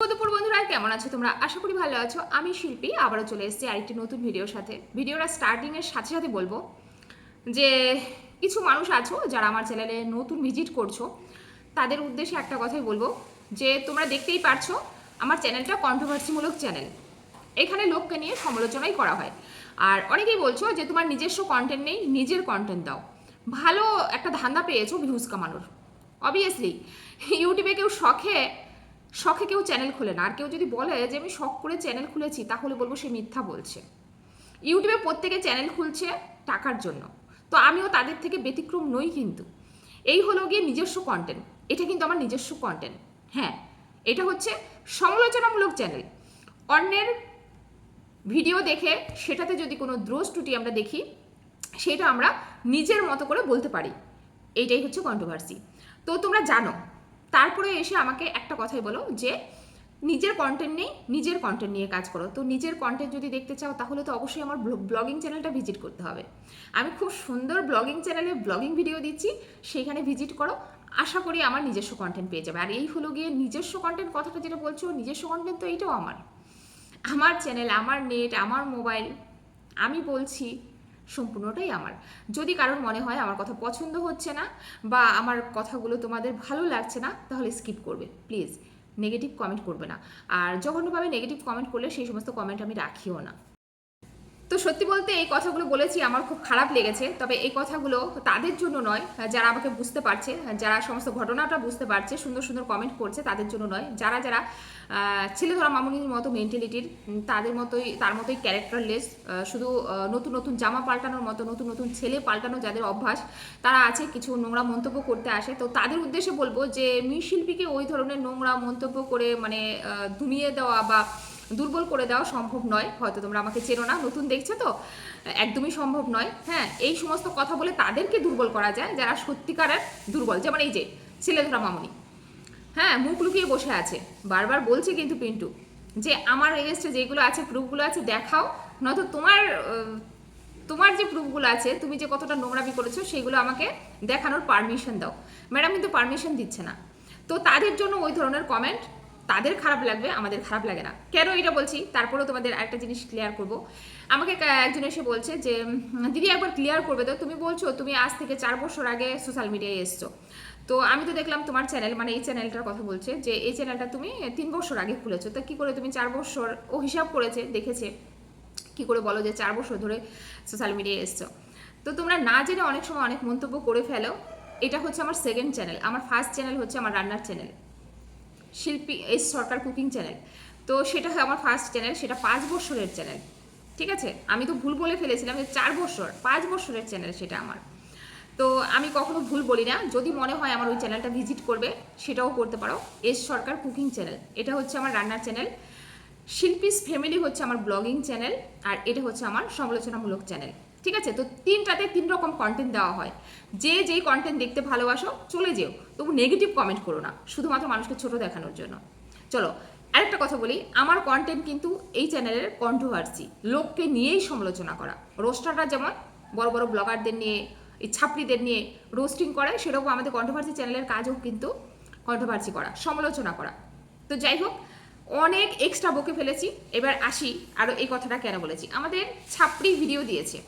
দুপুর বন্ধুরা, কেমন আছো তোমরা? আশা করি ভালো আছো। আমি শিল্পী, আবারও চলে এসেছি আরেকটি নতুন ভিডিওর সাথে। ভিডিওটা স্টার্টিংয়ের সাথে সাথে বলব যে, কিছু মানুষ আছো যারা আমার চ্যানেলে নতুন ভিজিট করছ, তাদের উদ্দেশ্যে একটা কথাই বলব যে, তোমরা দেখতেই পারছ, আমার চ্যানেলটা কন্ট্রোভার্সিমূলক চ্যানেল এখানে লোককে নিয়ে সমালোচনাই করা হয়। আর অনেকেই বলছো যে, তোমার নিজস্ব কন্টেন্ট নেই, নিজের কন্টেন্ট দাও। ভালো একটা ধান্দা পেয়েছ ভিউজ কামানোর। অবভিয়াসলি ইউটিউবে কেউ শখে শখে কেউ চ্যানেল খোলে না। আর কেউ যদি বলে যে, আমি শখ করে চ্যানেল খুলেছি, তাহলে বলব সে মিথ্যা বলছে। ইউটিউবে প্রত্যেকে চ্যানেল খুলছে টাকার জন্য। তো আমিও তাদের থেকে ব্যতিক্রম নই কিন্তু। এই হলো গিয়ে নিজস্ব কন্টেন্ট এটা কিন্তু আমার নিজস্ব কন্টেন্ট হ্যাঁ এটা হচ্ছে সমালোচনামূলক চ্যানেল অন্যের ভিডিও দেখে সেটাতে যদি কোনো দ্রোষ ত্রুটি আমরা দেখি, সেটা আমরা নিজের মতো করে বলতে পারি। এইটাই হচ্ছে কন্ট্রোভার্সি তো তোমরা জানো তারপরে এসে আমাকে একটা কথাই বলো যে, নিজের কন্টেন্ট নেই, নিজের কন্টেন্ট নিয়ে কাজ করো। তো নিজের কন্টেন্ট যদি দেখতে চাও, তাহলে তো অবশ্যই আমার ব্লগিং চ্যানেলটা ভিজিট করতে হবে। আমি খুব সুন্দর ব্লগিং চ্যানেলে ব্লগিং ভিডিও দিচ্ছি, সেইখানে ভিজিট করো। আশা করি আমার নিজস্ব কন্টেন্ট পেয়ে যাবে। আর এই হলো গিয়ে নিজস্ব কন্টেন্ট কথাটা যেটা বলছো, নিজস্ব কন্টেন্ট তো এইটাও আমার। আমার চ্যানেল আমার নেট আমার মোবাইল আমি বলছি সম্পূর্ণটাই আমার। যদি কারোর মনে হয় আমার কথা পছন্দ হচ্ছে না বা আমার কথাগুলো তোমাদের ভালো লাগছে না, তাহলে স্কিপ করবে। প্লিজ নেগেটিভ কমেন্ট করবে না। আর জঘন্যভাবে নেগেটিভ কমেন্ট করলে সেই সমস্ত কমেন্ট আমি রাখিও না। তো সত্যি বলতে এই কথাগুলো বলেছি, আমার খুব খারাপ লেগেছে। তবে এই কথাগুলো তাদের জন্য নয়, যারা আমাকে বুঝতে পারছে, যারা সমস্ত ঘটনাটা বুঝতে পারছে, সুন্দর সুন্দর কমেন্ট করছে, তাদের জন্য নয়। যারা যারা ছেলে ধরা মামুনির মতো মেন্টালিটির তাদের মতোই, তার মতোই ক্যারেক্টারলেস শুধু নতুন নতুন জামা পাল্টানোর মতো, নতুন নতুন ছেলে পাল্টানো যাদের অভ্যাস, তারা আছে, কিছু নোংরা মন্তব্য করতে আসে। তো তাদের উদ্দেশ্যে বলব যে মৃৎশিল্পীকে ওই ধরনের নোংরা মন্তব্য করে মানে ধুমিয়ে দেওয়া বা দুর্বল করে দেওয়া সম্ভব নয়। হয়তো তোমরা আমাকে চেনো না, নতুন দেখছ তো? একদমই সম্ভব নয়। হ্যাঁ এই সমস্ত কথা বলে তাদেরকে দুর্বল করা যায় যারা সত্যিকারের দুর্বল। যেমন এই যে ছেলেধরা মামনি। হ্যাঁ মুখ লুকিয়ে বসে আছে। বারবার বলছে কিন্তু পিন্টু যে, আমার এগেনস্টে যেগুলো আছে প্রুফগুলো আছে, দেখাও। নয়তো তোমার তোমার যে প্রুফগুলো আছে, তুমি যে কতটা নোংরামি করেছ, সেগুলো আমাকে দেখানোর পারমিশন দাও। ম্যাডাম কিন্তু পারমিশন দিচ্ছে না। তো তাদের জন্য ওই ধরনের কমেন্ট তাদের খারাপ লাগবে, আমাদের খারাপ লাগে না। কেন এটা বলছি? তারপরেও তোমাদের একটা জিনিস ক্লিয়ার করব। আমাকে একজন এসে বলছে যে দিদি একবার ক্লিয়ার করবে তো, তুমি বলছো তুমি আজ থেকে চার বছর আগে সোশ্যাল মিডিয়ায় এসছো। তো আমি তো দেখলাম তোমার চ্যানেল মানে এই চ্যানেলটার কথা বলছে যে, এই চ্যানেলটা তুমি তিন বছর আগে খুলেছো। তো কি করে তুমি চার বছর ও হিসাব করেছে, দেখেছে? কি করে বলো যে চার বছর ধরে সোশ্যাল মিডিয়ায় এসছো? তো তোমরা না জেনে অনেক সময় অনেক মন্তব্য করে ফেলো। এটা হচ্ছে আমার সেকেন্ড চ্যানেল আমার ফার্স্ট চ্যানেল হচ্ছে আমার রান্নার চ্যানেল শিল্পী এস সরকার কুকিং চ্যানেল। তো সেটা হয় আমার ফার্স্ট চ্যানেল সেটা পাঁচ বছরের চ্যানেল ঠিক আছে? আমি তো ভুল বলে ফেলেছিলাম যে চার বছর, পাঁচ বছরের চ্যানেল সেটা আমার। তো আমি কখনো ভুল বলি না, যদি মনে হয় আমার ওই চ্যানেলটা ভিজিট করবে, সেটাও করতে পারো। এস সরকার কুকিং চ্যানেল এটা হচ্ছে আমার রান্নার চ্যানেল শিল্পীস ফ্যামিলি হচ্ছে আমার ব্লগিং চ্যানেল আর এটা হচ্ছে আমার সমালোচনামূলক চ্যানেল ঠিক আছে? তো তিনটাতে তিন রকম কন্টেন্ট দেওয়া হয়। যে যেই কন্টেন্ট দেখতে ভালোবাসো, চলে যেও। তবু নেগেটিভ কমেন্ট করো না। শুধুমাত্র মানুষকে ছোট দেখানোর জন্য। চলো, আরেকটা কথা বলি। আমার কন্টেন্ট কিন্তু এই চ্যানেলের কন্ট্রোভার্সি লোককে নিয়েই সমালোচনা করা। রোস্টাররা যেমন বড় বড় ব্লগারদের নিয়ে, এই ছাত্রীদের নিয়ে রোস্টিং করে সেরকম আমাদের কন্ট্রোভার্সি চ্যানেলের কাজও কিন্তু কন্ট্রোভার্সি করা, সমালোচনা করা। তো যাই হোক, অনেক এক্সট্রা বকে ফেলেছি। এবার আসি আরও এই কথাটা কেন বলেছি। আমাদের ছাপড়ি ভিডিও দিয়েছে।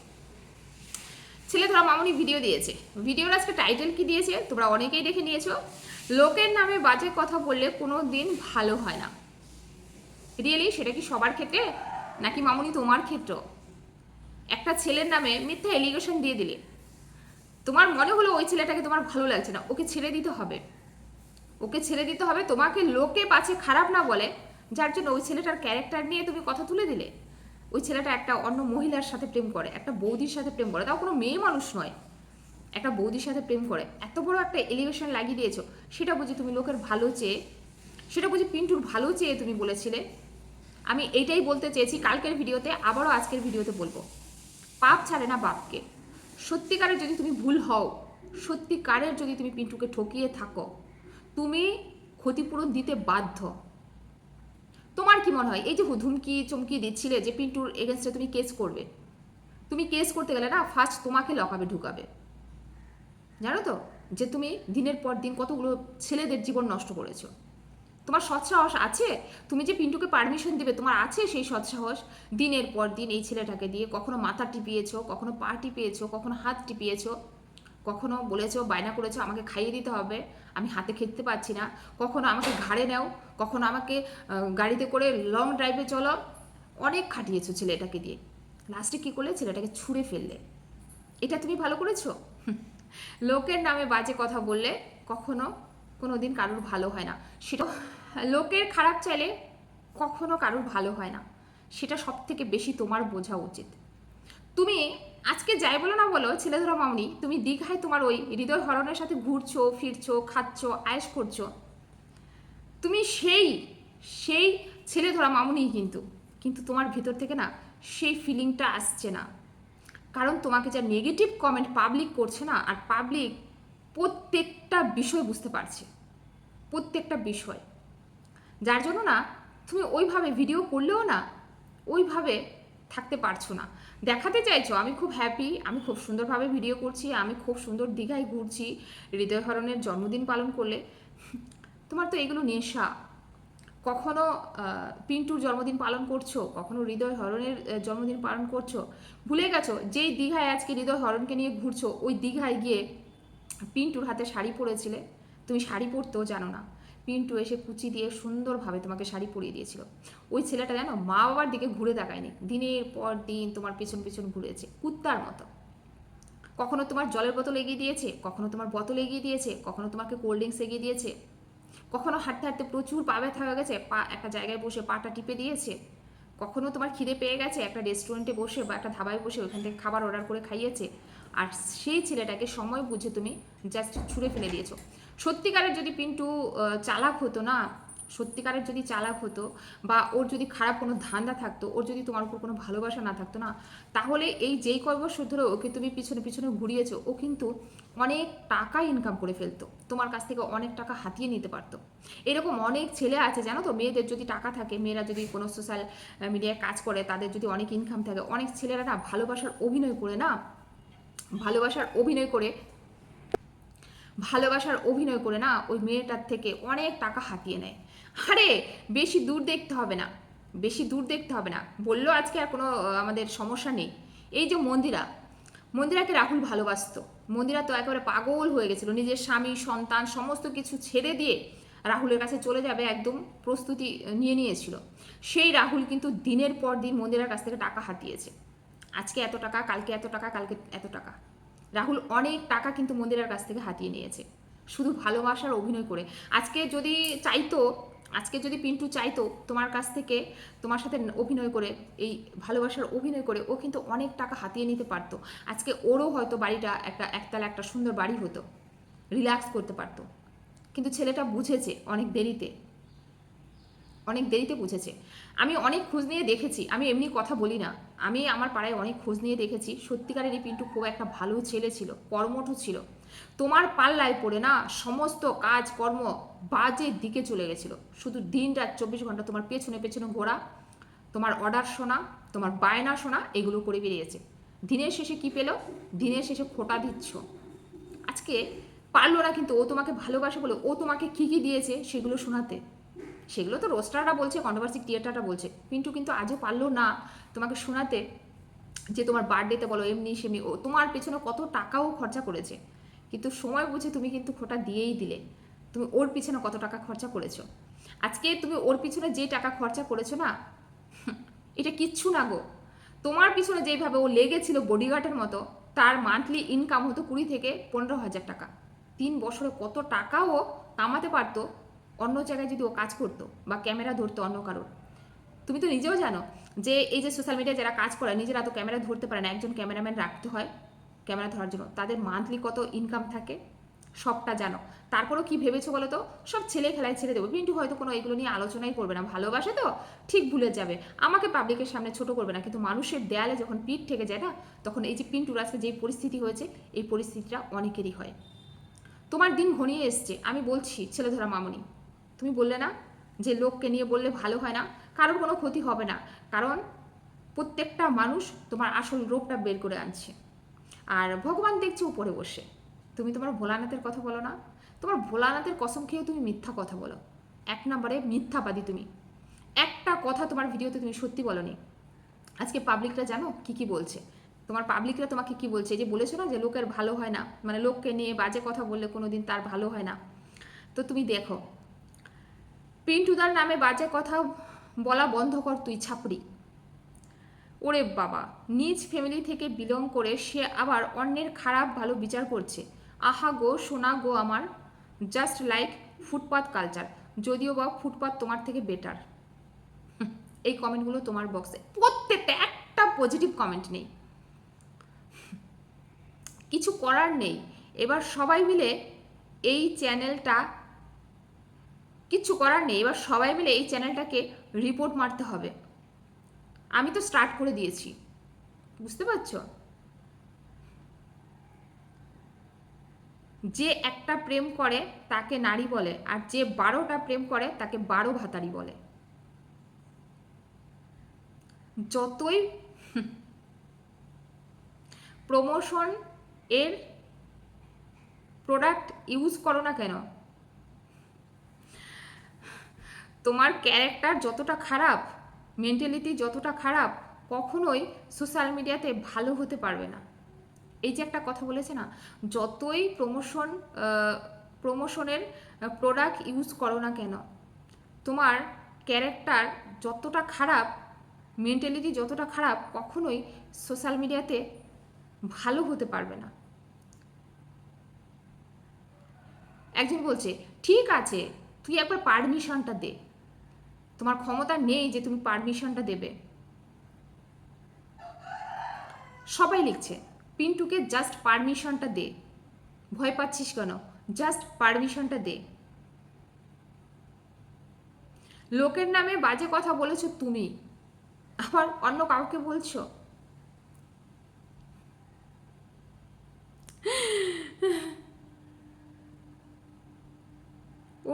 ছেলে ধরা মামুনি ভিডিও দিয়েছে। ভিডিওর আজকে টাইটেল কি দিয়েছে? তোমরা অনেকেই দেখে নিয়েছো। লোকের নামে বাজে কথা বললে কোনো দিন ভালো হয় না। রিয়েলি সেটা কি সবার ক্ষেত্রে? নাকি মামুনি তোমার ক্ষেত্র? একটা ছেলের নামে মিথ্যা এলিগেশন দিয়ে দিলে। তোমার মনে হলো ওই ছেলেটাকে তোমার ভালো লাগছে না। ওকে ছেড়ে দিতে হবে। ওকে ছেড়ে দিতে হবে। তোমাকে লোকে পাছে খারাপ না বলে, যার জন্য ওই ছেলেটার ক্যারেক্টার নিয়ে তুমি কথা তুলে দিলে। ওই ছেলেটা একটা অন্য মহিলার সাথে প্রেম করে, একটা বৌদির সাথে প্রেম করে। তাও কোনো মেয়ে মানুষ নয়। একটা বৌদির সাথে প্রেম করে। এত বড় একটা এলিগেশন লাগিয়ে দিয়েছ। সেটা বুঝি তুমি লোকের ভালো চেয়ে, সেটা বুঝি পিন্টুর ভালো চেয়ে তুমি বলেছিলে। আমি এইটাই বলতে চেয়েছি, কালকের ভিডিওতে, আবারও আজকের ভিডিওতে বলব। পাপ ছাড়ে না বাপকে। সত্যিকারের যদি তুমি ভুল হও, সত্যিকারের যদি তুমি পিন্টুকে ঠকিয়ে থাকো, তুমি ক্ষতিপূরণ দিতে বাধ্য। তোমার কি মনে হয়? এই যে ধুমকি চমকি দিচ্ছিলে যে পিন্টুর এগেনস্টে তুমি কেস করবে? তুমি কেস করতে গেলে না ফার্স্ট তোমাকে লকাবে ঢুকাবে। জানো তো? যে তুমি দিনের পর দিন কতগুলো ছেলেদের জীবন নষ্ট করেছ। তোমার সৎসাহস আছে? তুমি যে পিন্টুকে পারমিশন দিবে, তোমার আছে সেই সৎসাহস দিনের পর দিন এই ছেলেটাকে দিয়ে কখনো মাথা টিপিয়েছো, কখনো পা টিপিয়েছো, কখনো হাত টিপিয়েছো, কখনো বলেছ, বায়না করেছ, আমাকে খাইয়ে দিতে হবে আমি হাতে খেতে পাচ্ছি না। কখনো আমাকে ঘাড়ে নাও, কখনো আমাকে গাড়িতে করে লং ড্রাইভে চলো। অনেক খাটিয়েছো ছেলেটাকে দিয়ে। লাস্টে কী করলে? ছেলেটাকে ছুঁড়ে ফেললে। এটা তুমি ভালো করেছ? লোকের নামে বাজে কথা বললে কখনো কোনো দিন কারোর ভালো হয় না। সেটা, লোকের খারাপ চাইলে কখনো কারোর ভালো হয় না। সেটা সব থেকে বেশি তোমার বোঝা উচিত। তুমি আজকে যাই বলো না বলো ছেলে ধরা মামনি, তুমি দীঘায় তোমার ওই হৃদয় হরণের সাথে ঘুরছো, ফিরছো, খাচ্ছো, আয়েস করছ। তুমি সেই সেই ছেলে ধরা মামুনি কিন্তু কিন্তু তোমার ভেতর থেকে না সেই ফিলিংটা আসছে না। কারণ তোমাকে যা নেগেটিভ কমেন্ট পাবলিক করছে না, আর পাবলিক প্রত্যেকটা বিষয় বুঝতে পারছে। প্রত্যেকটা বিষয়। যার জন্য না, তুমি ওইভাবে ভিডিও করলেও না, ওইভাবে থাকতে পারছ না। দেখাতে চাইছো, আমি খুব হ্যাপি আমি খুব সুন্দরভাবে ভিডিও করছি, আমি খুব সুন্দর দীঘায় ঘুরছি, হৃদয় হরণের জন্মদিন পালন করলে। তোমার তো এগুলো নেশা। কখনো পিন্টুর জন্মদিন পালন করছ, কখনো হৃদয় হরণের জন্মদিন পালন করছ। ভুলে গেছো, যেই দীঘায় আজকে হৃদয় হরণকে নিয়ে ঘুরছো, ওই দীঘায় গিয়ে পিন্টুর হাতে শাড়ি পরেছিলে? তুমি শাড়ি পরতেও জানো না। পিন্টু এসে কুচি দিয়ে সুন্দরভাবে তোমাকে শাড়ি পরিয়ে দিয়েছিল। ওই ছেলেটা জানো মা বাবার দিকে ঘুরে তাকায়নি। দিনের পর দিন তোমার পেছন পেছন ঘুরেছে, কুত্তার মতো। কখনো তোমার জলের বোতল এগিয়ে দিয়েছে, কখনো তোমার বোতল এগিয়ে দিয়েছে, কখনো তোমাকে কোল্ড ড্রিঙ্কস এগিয়ে দিয়েছে। কখনো হাঁটতে হাঁটতে প্রচুর পা ব্যথা হয়ে গেছে, পা একটা জায়গায় বসে পাটা টিপে দিয়েছে। কখনো তোমার খিদে পেয়ে গেছে, একটা রেস্টুরেন্টে বসে বা একটা ধাবায় বসে ওইখান থেকে খাবার অর্ডার করে খাইয়েছে। আর সেই ছেলেটাকে সময় বুঝে তুমি জাস্ট ছুঁড়ে ফেলে দিয়েছ। সত্যিকারের যদি পিন্টু চালাক হতো না, সত্যিকারের যদি চালাক হতো বা ওর যদি খারাপ কোনো ধান্দা থাকতো, ওর যদি তোমার উপর কোনো ভালোবাসা না থাকতো না, তাহলে এই যেই কয় বছর ধরে ওকে তুমি পিছনে পিছনে ঘুরিয়েছো, ও কিন্তু অনেক টাকা ইনকাম করে ফেলতো। তোমার কাছ থেকে অনেক টাকা হাতিয়ে নিতে পারতো। এরকম অনেক ছেলে আছে, জানো তো? মেয়েদের যদি টাকা থাকে, মেয়েরা যদি কোনো সোশ্যাল মিডিয়ায় কাজ করে, তাদের যদি অনেক ইনকাম থাকে, অনেক ছেলেরা না ভালোবাসার অভিনয় করে না, ভালোবাসার অভিনয় করে ভালোবাসার অভিনয় করে না, ওই মেয়েটার থেকে অনেক টাকা হাতিয়ে নেয়। আরে, বেশি দূর দেখতে হবে না, বেশি দূর দেখতে হবে না। বলল আজকে আর কোনো আমাদের সমস্যা নেই। এই যে মন্দিরা, মন্দিরাকে রাহুল ভালোবাসতো। মন্দিরা তো একেবারে পাগল হয়ে গেছিল। নিজের স্বামী, সন্তান, সমস্ত কিছু ছেড়ে দিয়ে রাহুলের কাছে চলে যাবে একদম প্রস্তুতি নিয়ে নিয়েছিল। সেই রাহুল কিন্তু দিনের পর দিন মন্দিরার কাছ থেকে টাকা হাতিয়েছে। আজকে এত টাকা, কালকে এত টাকা, কালকে এত টাকা। রাহুল অনেক টাকা কিন্তু মন্দিরের কাছ থেকে হাতিয়ে নিয়েছে। শুধু ভালোবাসার অভিনয় করে। আজকে যদি চাইতো, আজকে যদি পিন্টু চাইতো তোমার কাছ থেকে তোমার সাথে অভিনয় করে, এই ভালোবাসার অভিনয় করে, ও কিন্তু অনেক টাকা হাতিয়ে নিতে পারতো। আজকে ওরও হয়তো বাড়িটা একটা একতলা একটা সুন্দর বাড়ি হতো। রিল্যাক্স করতে পারতো। কিন্তু ছেলেটা বুঝেছে অনেক দেরিতে। অনেক দেরিতে বুঝেছে। আমি অনেক খোঁজ নিয়ে দেখেছি, আমি এমনি কথা বলি না। আমি আমার পাড়ায় অনেক খোঁজ নিয়ে দেখেছি সত্যিকারের এই পিন্টু খুব একটা ভালো ছেলে ছিল, কর্মঠ ছিল। তোমার পাল্লায় পড়ে না, সমস্ত কাজ কর্ম বাজে দিকে চলে গেছিল। শুধু দিন রাত চব্বিশ ঘণ্টা তোমার পেছনে পেছনে ঘোরা, তোমার অর্ডার শোনা, তোমার বায়না শোনা, এগুলো করে বেরিয়েছে। দিনের শেষে কি পেল? দিনের শেষে খোটা দিচ্ছ। আজকে পারল না কিন্তু ও তোমাকে ভালোবাসে বলে ও তোমাকে কি কি দিয়েছে সেগুলো শোনাতে। সেগুলো তো রোস্টাররা বলছে কন্ট্রোভার্সি ক্রিয়েটাররা বলছে। পিন্টু কিন্তু আজও পারল না তোমাকে শোনাতে যে তোমার বার্থডেতে বলো, এমনি সেমনি, ও তোমার পেছনে কত টাকাও খরচা করেছে। কিন্তু সময় বুঝে তুমি কিন্তু খোটা দিয়েই দিলে। তুমি ওর পিছনে কত টাকা খরচা করেছ? আজকে তুমি ওর পিছনে যে টাকা খরচা করেছ না, এটা কিচ্ছু না গো। তোমার পিছনে যেইভাবে ও লেগেছিল বডিগার্ডের মতো, তার মান্থলি ইনকাম হতো কুড়ি থেকে পনেরো হাজার টাকা। তিন বছরে কত টাকাও কামাতে পারতো অন্য জায়গায় যদি ও কাজ করতো বা ক্যামেরা ধরতো অন্য কারোর। তুমি তো নিজেও জানো যে এই যে সোশ্যাল মিডিয়ায় যারা কাজ করে, নিজেরা তো ক্যামেরা ধরতে পারে না, একজন ক্যামেরাম্যান রাখতে হয় ক্যামেরা ধরার জন্য। তাদের মান্থলি কত ইনকাম থাকে সবটা জানো। তারপরেও কি ভেবেছো বলো তো? সব ছেলে খেলায় ছেড়ে দেবো। পিন্টু হয়তো কোনো এগুলো নিয়ে আলোচনাই করবে না। ভালোবাসে তো? ঠিক ভুলে যাবে। আমাকে পাবলিকের সামনে ছোট করবে না। কিন্তু মানুষের দেয়ালে যখন পিঠ থেকে যায় না, তখন এই যে পিন্টুর আজকে যে পরিস্থিতি হয়েছে, এই পরিস্থিতিটা অনেকেরই হয়। তোমার দিন ঘনিয়ে এসছে। আমি বলছি, ছেলে ধরা মামনি। তুমি বললে না যে লোককে নিয়ে বললে ভালো হয় না? কারোর কোনো ক্ষতি হবে না। কারণ প্রত্যেকটা মানুষ তোমার আসল রূপটা বের করে আনছে। আর ভগবান দেখছে উপরে বসে। তুমি তোমার ভোলানাথের কথা বলো না। তোমার ভোলানাথের কসম খেয়েও তুমি মিথ্যা কথা বলো। এক নম্বরে মিথ্যাবাদী তুমি। একটা কথা তোমার ভিডিওতে তুমি সত্যি বলনি। আজকে পাবলিকরা জানো কি কি বলছে? তোমার পাবলিকরা তোমাকে কি বলছে? যে বলেছ না যে লোকের ভালো হয় না? মানে লোককে নিয়ে বাজে কথা বললে কোনো দিন তার ভালো হয় না। তো তুমি দেখো পিন্টুদার নামে বাজে কথা বলা বন্ধ কর তুই ছাপড়ি। ওরে বাবা, নিজ ফ্যামিলি থেকে বিলং করে সে আবার অন্যের খারাপ ভালো বিচার করছে। আহা গো, সোনা গো আমার জাস্ট লাইক ফুটপাত কালচার যদিও বা ফুটপাত তোমার থেকে বেটার এই কমেন্টগুলো তোমার বক্সে প্রত্যেকটা একটা পজিটিভ কমেন্ট নেই। কিছু করার নেই। এবার সবাই মিলে এই চ্যানেলটা কিচ্ছু করার নেই। এবার সবাই মিলে এই চ্যানেলটাকে রিপোর্ট মারতে হবে। আমি তো স্টার্ট করে দিয়েছি। বুঝতে পারছ? যে একটা প্রেম করে, তাকে নারী বলে, আর যে বারোটা প্রেম করে, তাকে বারো ভাতারি বলে। যতই প্রমোশন এর প্রোডাক্ট ইউজ করো না কেন তোমার ক্যারেক্টার যতটা খারাপ মেন্টালিটি যতটা খারাপ, কখনোই সোশ্যাল মিডিয়াতে ভালো হতে পারবে না। এই যে একটা কথা বলেছে না, যতই প্রমোশন প্রমোশনের প্রোডাক্ট ইউজ করো না কেন, তোমার ক্যারেক্টার যতটা খারাপ মেন্টালিটি যতটা খারাপ, কখনোই সোশ্যাল মিডিয়াতে ভালো হতে পারবে না। একজন বলছে, ঠিক আছে, তুই একবার পারমিশনটা দে। তোমার ক্ষমতা নেই যে তুমি পারমিশনটা দেবে। সবাই লিখছে, পিন্টুকে জাস্ট পারমিশনটা দে। ভয় পাচ্ছিস কেন? জাস্ট পারমিশনটা দে। লোকের নামে বাজে কথা বলেছ তুমি, আবার অন্য কাউকে বলছো?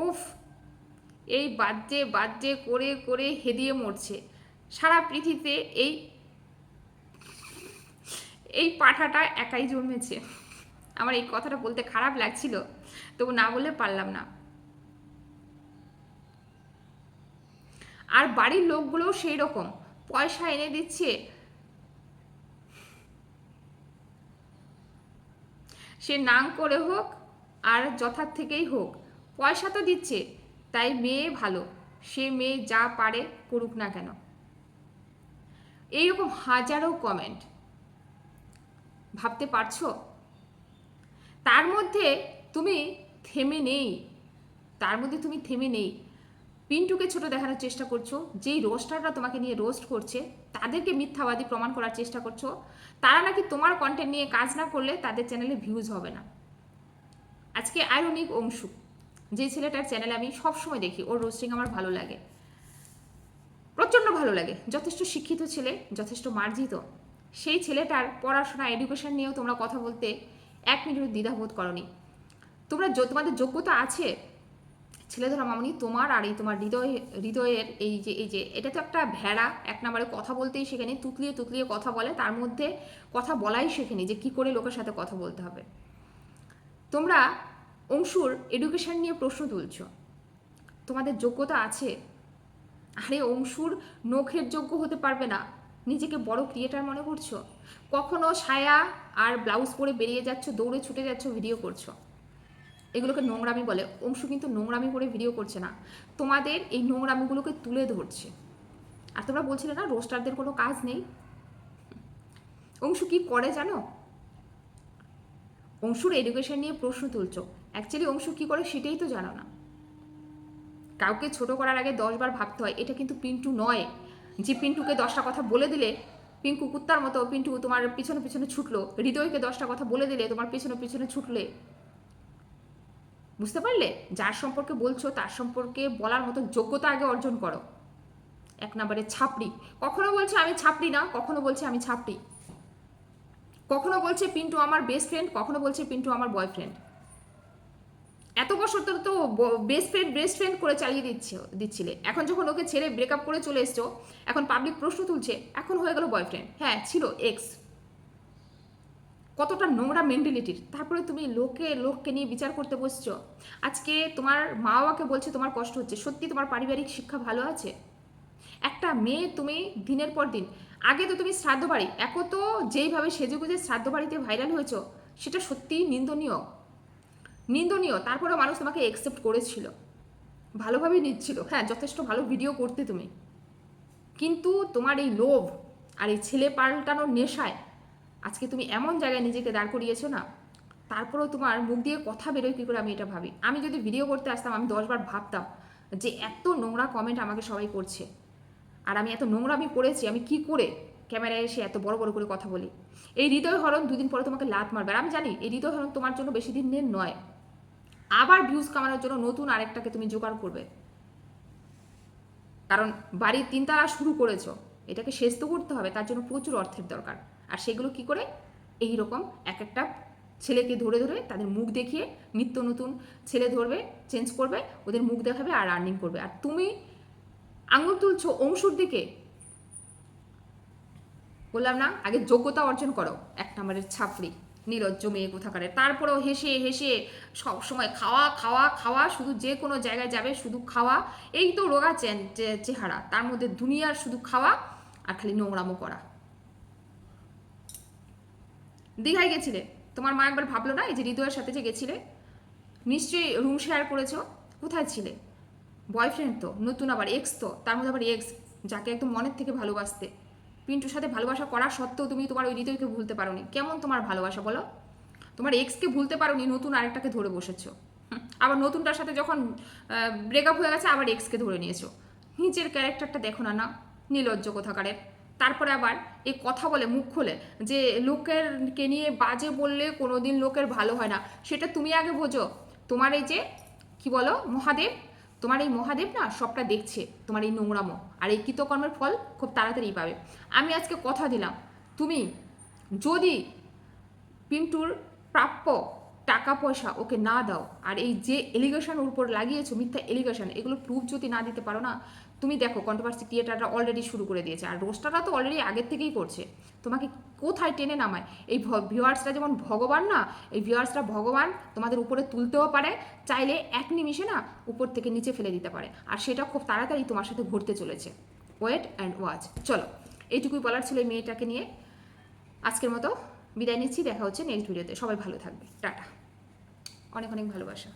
উফ এই বাদ্যে বাদ্যে করে করে হেদিয়ে মরছে। সারা পৃথিবীতে এই এই পাঠাটা একাই জন্মেছে। আমার এই কথাটা বলতে খারাপ লাগছিল, তবু না বলে পারলাম না। আর বাড়ির লোকগুলোও সেই রকম। পয়সা এনে দিচ্ছে। সে নাং করে হোক আর যথার থেকেই হোক, পয়সা তো দিচ্ছে। তাই মেয়ে ভালো। সে মেয়ে যা পারে করুক না কেন। এইরকম হাজারো কমেন্ট ভাবতে পারছ? তার মধ্যে তুমি থেমে নেই। তার মধ্যে তুমি থেমে নেই। পিন্টুকে ছোট দেখানোর চেষ্টা করছ। যেই রোস্টাররা তোমাকে নিয়ে রোস্ট করছে, তাদেরকে মিথ্যাবাদী প্রমাণ করার চেষ্টা করছ। তারা নাকি তোমার কন্টেন্ট নিয়ে কাজ না করলে তাদের চ্যানেলে ভিউজ হবে না। আজকে আয়রনিক অংশু। যে ছেলেটার চ্যানেল আমি সবসময় দেখি, ওর রোস্টিং আমার ভালো লাগে। প্রচণ্ড ভালো লাগে। যথেষ্ট শিক্ষিত ছেলে, যথেষ্ট মার্জিত। সেই ছেলেটার পড়াশোনা এডুকেশন নিয়েও তোমরা কথা বলতে এক মিনিট দ্বিধাবোধ করনি। তোমরা তোমাদের যোগ্যতা আছে। ছেলে ধরা মামনি, তোমার আর এই তোমার হৃদয়, হৃদয়ের এই যে এই যে, এটা তো একটা ভেড়া, এক নম্বরে কথা বলতেই শেখেনি, তুতলিয়ে তুতলিয়ে কথা বলে, তার মধ্যে কথা বলাই শেখেনি যে কি করে লোকের সাথে কথা বলতে হবে। তোমরা অংশুর এডুকেশন নিয়ে প্রশ্ন তুলছ। তোমাদের যোগ্যতা আছে? আরে অংশুর নখের যোগ্য হতে পারবে না। নিজেকে বড় ক্রিয়েটার মনে করছ? কখনো ছায়া আর ব্লাউজ পরে বেরিয়ে যাচ্ছ, দৌড়ে ছুটে যাচ্ছ ভিডিও করছ। এগুলোকে নোংরামি বলে। অংশু কিন্তু নোংরামি করে ভিডিও করছে না। তোমাদের এই নোংরামিগুলোকে তুলে ধরছে। আর তোমরা বলছিলে না রোস্টারদের কোনো কাজ নেই? অংশু কি করে জানো? অংশুর এডুকেশন নিয়ে প্রশ্ন তুলছো। অ্যাকচুয়ালি অংশু কী করে সেটাই তো জানো না। কাউকে ছোট করার আগে দশবার ভাবতে হয়, এটা কিন্তু পিন্টু নয়। যে পিন্টুকে দশটা কথা বলে দিলে, পিঙ্কু কুত্তার মতো পিন্টু তোমার পিছনে পিছনে ছুটলো, হৃদয়কে দশটা কথা বলে দিলে তোমার পিছনে পিছনে ছুটলে। বুঝতে পারলে? যার সম্পর্কে বলছো, তার সম্পর্কে বলার মতো যোগ্যতা আগে অর্জন করো। এক নম্বরে ছাপড়ি। কখনো বলছে আমি ছাপড়ি না, কখনো বলছে আমি ছাপড়ি। কখনো বলছে পিন্টু আমার বেস্ট ফ্রেন্ড কখনো বলছে পিন্টু আমার বয়ফ্রেন্ড এত বছর তো তো বেস্ট ফ্রেন্ড বেস্ট ফ্রেন্ড করে চালিয়ে দিচ্ছে, দিচ্ছিলে। এখন যখন ওকে ছেড়ে ব্রেকআপ করে চলে এসছো, এখন পাবলিক প্রশ্ন তুলছে, এখন হয়ে গেল বয়ফ্রেন্ড হ্যাঁ ছিল এক্স কতটা নোংরা মেন্টালিটির তারপরে তুমি লোকে, লোককে নিয়ে বিচার করতে বসছো। আজকে তোমার মা বাবাকে বলছে তোমার কষ্ট হচ্ছে। সত্যি তোমার পারিবারিক শিক্ষা ভালো আছে? একটা মেয়ে তুমি দিনের পর দিন, আগে তো তুমি শ্রাদ্ধ বাড়ি এখন তো যেইভাবে সেজে গুজে শ্রাদ্ধ বাড়িতে ভাইরাল হয়েছো, সেটা সত্যিই নিন্দনীয়। নিন্দনীয়, তারপরেও মানুষ তোমাকে একসেপ্ট করেছিল। ভালোভাবেই নিচ্ছিল। হ্যাঁ যথেষ্ট ভালো ভিডিও করতে তুমি। কিন্তু তোমার এই লোভ আর এই ছেলে পাল্টানোর নেশায় আজকে তুমি এমন জায়গায় নিজেকে দাঁড় করিয়েছো না, তারপরেও তোমার মুখ দিয়ে কথা বেরোয়, কী করে আমি এটা ভাবি? আমি যদি ভিডিও করতে আসতাম, আমি দশবার ভাবতাম যে এত নোংরা কমেন্ট আমাকে সবাই করছে। আর আমি এত নোংরা আমি করেছি, আমি কি করে ক্যামেরায় এসে এত বড় বড় করে কথা বলি? এই হৃদয় হরণ দুদিন পরে তোমাকে লাত মারবে। আর আমি জানি, এই হৃদয় হরণ তোমার জন্য বেশি দিনের নয়। আবার ভিউজ কামানোর জন্য নতুন আরেকটাকে তুমি জোগাড় করবে। কারণ বাড়ির তিনতলা শুরু করেছ, এটাকে শেষ তো করতে হবে, তার জন্য প্রচুর অর্থের দরকার। আর সেগুলো কি করে? এই রকম এক একটা ছেলেকে ধরে ধরে তাদের মুখ দেখিয়ে নিত্য নতুন ছেলে ধরবে চেঞ্জ করবে, ওদের মুখ দেখাবে আর আর্নিং করবে। আর তুমি আঙুল তুলছো অংশুর দিকে। বললাম না, আগে যোগ্যতা অর্জন করো, এক নম্বরের ছাপড়ি। নিরজ্জ মেয়ে কোথাকারে। তারপরেও হেসে হেসে সব সময় খাওয়া খাওয়া খাওয়া, শুধু যে কোনো জায়গায় যাবে শুধু খাওয়া, এই তো রোগা চেহারা। তার মধ্যে দুনিয়ার শুধু খাওয়া আর খালি নোংরামো করা। দীঘায় গেছিলে? তোমার মা একবার ভাবলো না এই যে হৃদয়ের সাথে যে গেছিলে? নিশ্চয়ই রুম শেয়ার করেছ। কোথায় ছিলে? বয়ফ্রেন্ড তো, নতুন আবার এক্স তো, তার মধ্যে আবার এক্স যাকে একদম মনের থেকে ভালোবাসতে। পিন্টুর সাথে ভালোবাসা করা সত্ত্বেও তুমি তোমার ওই হৃদয়কে ভুলতে পারোনি। কেমন তোমার ভালোবাসা বলো? তোমার এক্সকে ভুলতে পারোনি, নতুন আরেকটাকে ধরে বসেছো। আবার নতুনটার সাথে যখন ব্রেকআপ হয়ে গেছে, আবার এক্সকে ধরে নিয়েছো। নিজের ক্যারেক্টারটা দেখো না না। নির্লজ্জ কোথাকারের। তারপরে আবার এই কথা বলে মুখ খোলে যে লোকেরকে নিয়ে বাজে বললে কোনোদিন লোকের ভালো হয় না। সেটা তুমি আগে বোঝো। তোমার এই যে, কি বলো, মহাদেব? তোমার এই মহাদেব না সবটা দেখছে, তোমার এই নোংরামো আর এই কৃতকর্মের ফল খুব তাড়াতাড়ি পাবে। আমি আজকে কথা দিলাম, তুমি যদি পিন্টুর প্রাপ্য টাকা পয়সা ওকে না দাও, আর এই যে এলিগেশন উপর লাগিয়েছো, মিথ্যা এলিগেশন এগুলো প্রুফ যদি না দিতে পারো না, তুমি দেখো কন্ট্রোভার্সি ক্রিয়েটাররা অলরেডি শুরু করে দিয়েছে, আর রোস্টাররা তো অলরেডি আগের থেকেই করছে। তোমাকে কোথায় টেনে নামায়? এই ভিউয়ার্সরা যেমন ভগবান না, এই ভিউয়ার্সরা ভগবান তোমাদের উপরে তুলতেও পারে, চাইলে এক নিমিষে না উপর থেকে নিচে ফেলে দিতে পারে। আর সেটা খুব তাড়াতাড়ি তোমার সাথে ঘটতে চলেছে। ওয়েট অ্যান্ড ওয়াচ চলো, এইটুকুই বলার ছিল এই মেয়েটাকে নিয়ে। আজকের মতো বিদায় নিচ্ছি, দেখা হচ্ছে নেক্সট ভিডিওতে সবাই ভালো থাকবে। টাটা। অনেক অনেক ভালোবাসা।